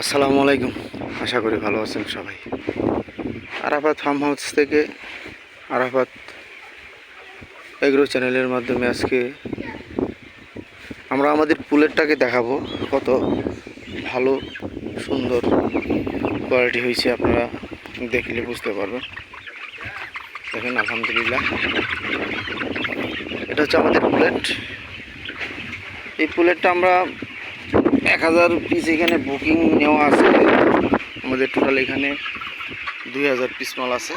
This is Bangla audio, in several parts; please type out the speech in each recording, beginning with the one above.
আসসালামু আলাইকুম। আশা করি ভালো আছেন সবাই। আরাফাত ফার্ম হাউস থেকে আরাফাত এগ্রো চ্যানেলের মাধ্যমে আজকে আমরা আমাদের পুলেরটাকে দেখাবো। কত ভালো, সুন্দর কোয়ালিটি হয়েছে আপনারা দেখলে বুঝতে পারবেন। দেখেন, আলহামদুলিল্লাহ। এটা হচ্ছে আমাদের পুলেট। এই পুলেটটা আমরা এক হাজার পিস এখানে বুকিং নেওয়া আছে। আমাদের টোটাল এখানে দুই হাজার পিস মাল আছে।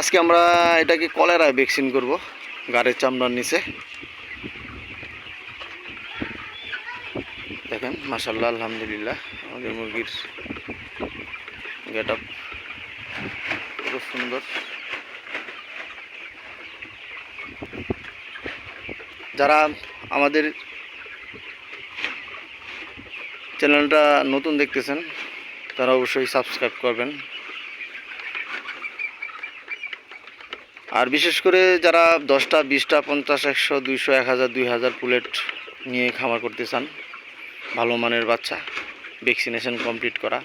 আজকে আমরা এটাকে কলেরায় ভ্যাকসিন করব, গাড়ির চামড়ার নিচে। দেখেন মাসাল্লাহ আলহামদুলিল্লাহ, আমাদের মুরগির গেট আপ খুব সুন্দর। যারা আমাদের চ্যানেলটা নতুন দেখতেছেন, তারা অবশ্যই সাবস্ক্রাইব করবেন। আর বিশেষ করে যারা দশটা, বিশটা, পঞ্চাশ, একশো, দুইশো, এক হাজার, দুই হাজার প্লেট নিয়ে খামার করতে চান, ভালো মানের বাচ্চা ভ্যাকসিনেশন কমপ্লিট করা,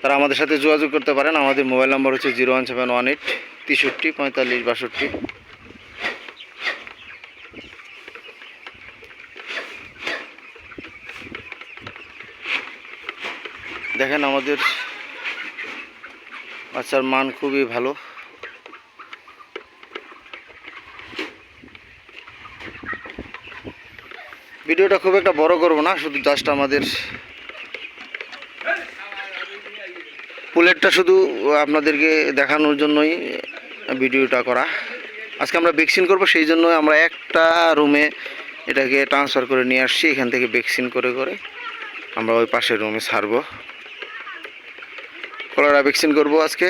তারা আমাদের সাথে যোগাযোগ করতে পারেন। আমাদের মোবাইল নাম্বার হচ্ছে zero one seven one eight তেষট্টি, পঁয়তাল্লিশ, বাষট্টি। দেখেন আমাদের বাচ্চার মান খুবই ভালো। ভিডিওটা খুব একটা বড় করব না, শুধু জাস্ট আমাদের পুলেটটা শুধু আপনাদেরকে দেখানোর জন্যই ভিডিওটা করা। আজকে আমরা ভ্যাকসিন করব, সেই জন্য আমরা একটা রুমে এটাকে ট্রান্সফার করে নিয়ে আসছি, এখান থেকে ভ্যাকসিন করে করে আমরা ওই পাশের রুমে ছাড়বো। কলেরা ভ্যাকসিন করব আজকে।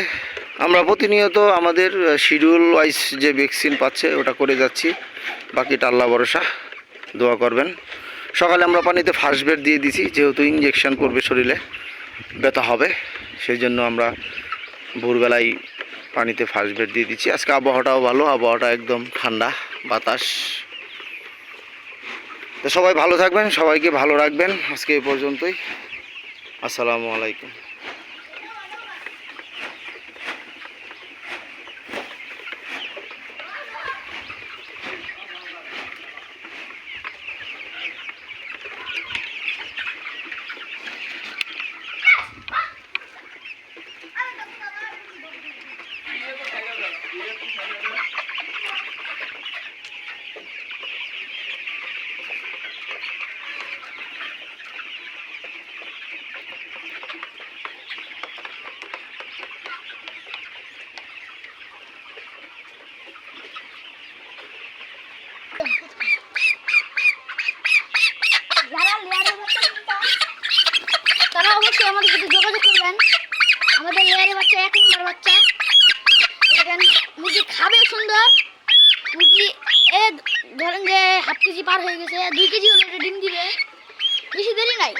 আমরা প্রতিনিয়ত আমাদের শিডিউল ওয়াইজ যে ভ্যাকসিন পাচ্ছে, ওটা করে যাচ্ছি। বাকিটা আল্লাহ ভরসা, দোয়া করবেন। সকালে আমরা পানিতে ফার্স্ট বেড দিয়ে দিছি, যেহেতু ইঞ্জেকশন করবে শরীরে, ব্যথা হবে। সেই জন্য আমরা ভোরবেলায় পানিতে ফার্স্ট বেড দিয়ে দিচ্ছি। আজকে আবহাওয়াটাও ভালো, আবহাওয়াটা একদম ঠান্ডা, বাতাস। তো সবাই ভালো থাকবেন, সবাইকে ভালো রাখবেন। আজকে এই পর্যন্তই। আসসালামু আলাইকুম যারা লেয়ারের বাচ্চা কিনতে তারা অবশ্যই আমাদের সাথে যোগাযোগ করবেন আমাদের লেয়ারের বাচ্চা এক নম্বর বাচ্চা দেখেন মুরগি খাবে সুন্দর মুরগি এ, ধরেন যে হাফ কেজি পার হয়ে গেছে, দুই কেজি হলে ডিম দিবে। বেশি দেরি নাই।